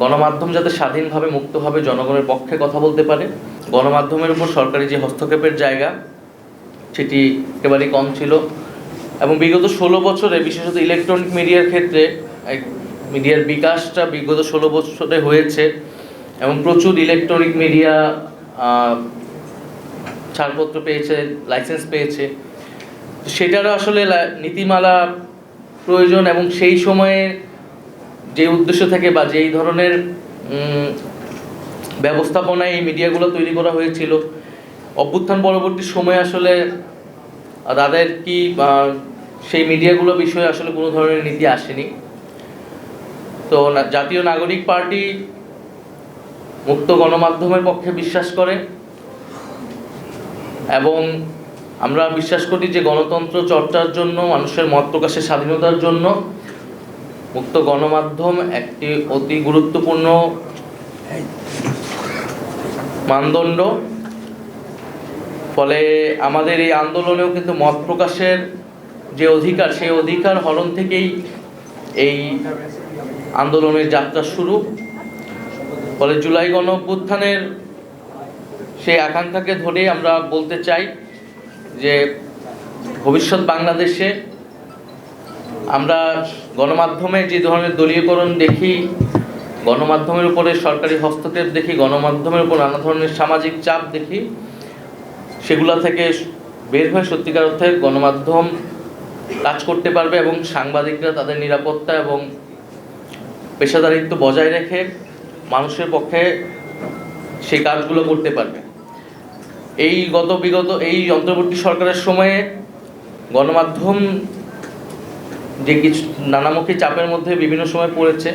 গণমাধ্যম যাতে স্বাধীনভাবে, মুক্তভাবে জনগণের পক্ষে কথা বলতে পারে। গণমাধ্যমের উপর সরকারি যে হস্তক্ষেপের জায়গা, সেটি একেবারেই কম ছিল। এবং বিগত ষোলো বছরে, বিশেষত ইলেকট্রনিক মিডিয়ার ক্ষেত্রে মিডিয়ার বিকাশটা বিগত ষোলো বছরে হয়েছে। এবং প্রচুর ইলেকট্রনিক মিডিয়া ছাড়পত্র পেয়েছে লাইসেন্স পেয়েছে। সেটারও আসলে নীতিমালা প্রয়োজন এবং সেই সময়ে যে উদ্দেশ্য থেকে বা যেই ধরনের ব্যবস্থাপনায় এই মিডিয়াগুলো তৈরি করা হয়েছিল, অভ্যুত্থান পরবর্তী সময়ে আসলে তাদের কি সেই মিডিয়াগুলো বিষয়ে আসলে কোনো ধরনের নীতি আসেনি। তো জাতীয় নাগরিক পার্টি মুক্ত গণমাধ্যমের পক্ষে বিশ্বাস করে এবং আমরা বিশ্বাস করি যে গণতন্ত্র চর্চার জন্য, মানুষের মত প্রকাশের স্বাধীনতার জন্য মুক্ত গণমাধ্যম একটি অতি গুরুত্বপূর্ণ মানদণ্ড। ফলে আমাদের এই আন্দোলনেও কিন্তু মত প্রকাশের যে অধিকার, সেই অধিকার হরণ থেকেই এই আন্দোলনের যাত্রা শুরু। ফলে জুলাই গণ অভ্যুত্থানের সেই আকাঙ্ক্ষাকে ধরে আমরা বলতে চাই যে ভবিষ্যৎ বাংলাদেশে আমরা গণমাধ্যমে যে ধরনের দলীয়করণ দেখি, গণমাধ্যমের উপরে সরকারি হস্তক্ষেপ দেখি, গণমাধ্যমের উপর নানা ধরনের সামাজিক চাপ দেখি, সেগুলা থেকে বের হয়ে সত্যিকার অর্থে গণমাধ্যম কাজ করতে পারবে এবং সাংবাদিকরা তাদের নিরাপত্তা এবং পেশাদারিত্ব বজায় রেখে মানুষের পক্ষে সেই কাজগুলো করতে পারবে। এই গত বিগত, এই অন্তর্বর্তী সরকারের সময়ে গণমাধ্যম যে কিছু নানামুখী চাপের মধ্যে বিভিন্ন সময় পড়েছে।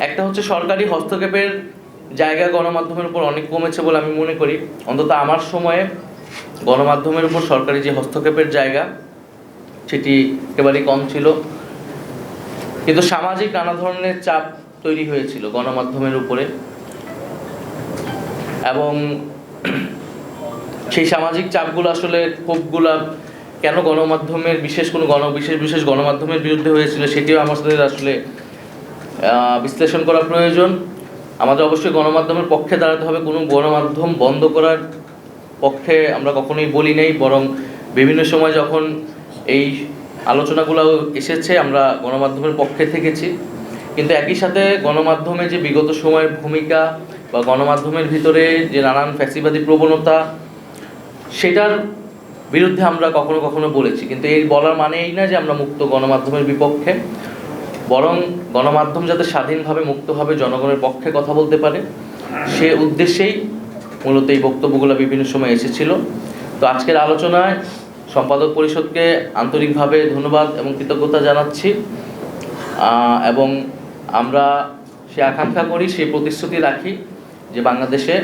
একটা হচ্ছে সরকারি হস্তক্ষেপের জায়গা গণমাধ্যমের উপর অনেক কমেছে বলে আমি মনে করি। অন্তত আমার সময়ে গণমাধ্যমের উপর সরকারি যে হস্তক্ষেপের জায়গা, সেটি একেবারেই কম ছিল। কিন্তু সামাজিক নানা ধরনের চাপ তৈরি হয়েছিল গণমাধ্যমের উপরে। এবং সেই সামাজিক চাপগুলো আসলে ক্ষোভগুলা কেন গণমাধ্যমের বিশেষ কোনো গণ, বিশেষ বিশেষ গণমাধ্যমের বিরুদ্ধে হয়েছিল সেটিও আমাদের আসলে বিশ্লেষণ করা প্রয়োজন। আমাদের অবশ্যই গণমাধ্যমের পক্ষে দাঁড়াতে হবে। কোনো গণমাধ্যম বন্ধ করার পক্ষে আমরা কখনোই বলি নাই, বরং বিভিন্ন সময় যখন এই আলোচনাগুলো এসেছে, আমরা গণমাধ্যমের পক্ষে থেকেছি। কিন্তু একই সাথে গণমাধ্যমে যে বিগত সময়ের ভূমিকা বা গণমাধ্যমের ভিতরে যে নানান ফ্যাসিবাদী প্রবণতা, সেটার বিরুদ্ধে আমরা কখনো কখনো বলেছি, কিন্তু এই বলার মানে এই না যে আমরা মুক্ত গণমাধ্যমের বিপক্ষে। বরং গণমাধ্যম যাতে স্বাধীনভাবে মুক্তভাবে জনগণের পক্ষে কথা বলতে পারে, সে উদ্দেশ্যেই মূলত এই বক্তব্যগুলো বিভিন্ন সময় এসেছিল। তো আজকের আলোচনায় সম্পাদক পরিষদকে আন্তরিকভাবে ধন্যবাদ এবং কৃতজ্ঞতা জানাচ্ছি। এবং আমরা সে আকাঙ্ক্ষা করি সেই প্রতিশ্রুতি রাখি যে বাংলাদেশে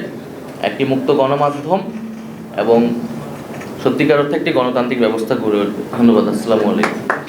একটি মুক্ত গণমাধ্যম এবং সত্যিকার অর্থে একটি গণতান্ত্রিক ব্যবস্থা গড়ে উঠবে। ধন্যবাদ আসসালামু আলাইকুম।